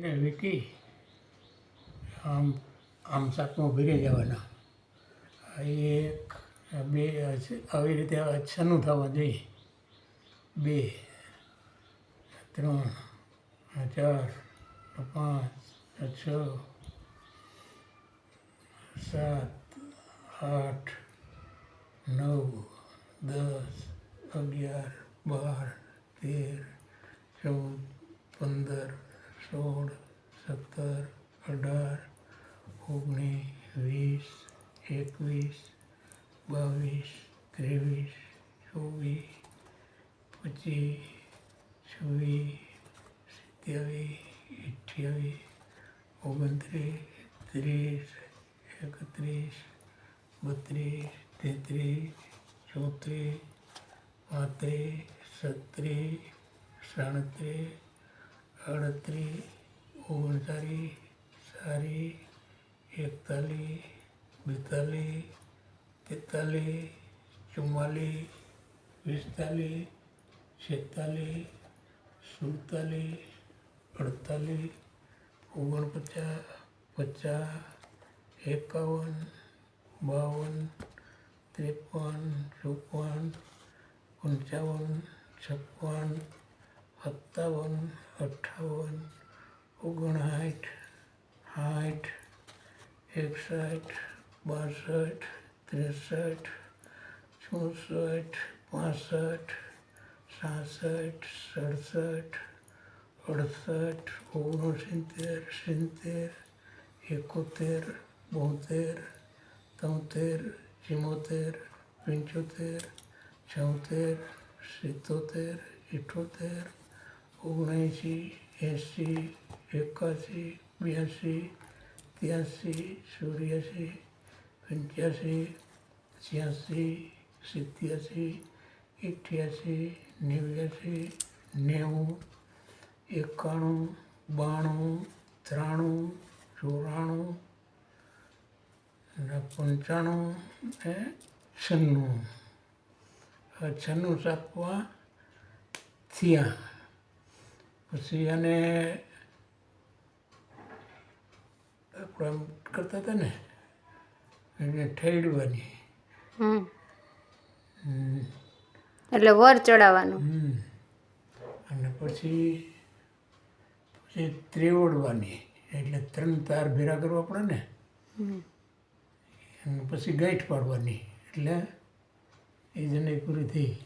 ને વીટી આમ આમ સાતમાં ભીરે જવાના. એક બે, આવી રીતે આ થવા જોઈએ બે, ત્રણ, ચાર, પાંચ, છ, સાત, આઠ, નવ, દસ, અગિયાર, બાર, તેર, ચૌદ, પંદર સોળ, સત્તર, અઢાર, ઓગણીસ, વીસ, એકવીસ, બાવીસ, ત્રેવીસ, ચોવીસ, પચીસ, છવ્વીસ, સત્યાવીસ, અઠ્યાવીસ, ઓગણત્રીસ, ત્રીસ, એકત્રીસ, બત્રીસ, તેત્રીસ, ચોત્રીસ, પાંત્રીસ, છત્રીસ, સાડત્રીસ अडतरी ओगणचाळीस सारी एकतालीस बेतालीस तेतालीस चुम्मालीस वीसतालीस शेतालीस सुडतालीस अडतालीस ओगणपचास पचास एकावन्न बावन्न त्रेपन्न चौपन्न पंचावन्न छप्पन्न સત્તાવન, અઠ્ઠાવન, ઓગણસાઠ, સાઠ, એકસઠ, બાસઠ, ત્રેસઠ, ચોસઠ, પાસઠ, સાસઠ, સડસઠ, અડસઠ, ઓગણસિત્તેર, સિત્તેર, એકોતેર, બોતેર, તોતેર, ચિમોતેર, પંચોતેર, છોતેર, સિત્તોતેર, ઇઠોતેર ઓગણએંસી એંસી, એકાસી, બ્યાસી, ત્યાસી ચોર્યાસી પંચ્યાસી, છ્યાસી, સિત્યાસી અઠ્યાસી નેવ્યાસી, નેવું, એકાણું, બાણું, ત્રાણું, ચોરાણું, અને પંચાણું ને છન્નું. છન્નું સાપવા થયા. પછી એને આપણે આમ કરતા હતા ને એને ઠેડવાની. એટલે વર ચડાવવાનું. હમ. અને પછી પછી ત્રેવડવાની એટલે ત્રણ તાર ભેરા કરવા પડે ને. અને પછી ગાંઠ પાડવાની. એટલે એ જને પૂરી થઈ.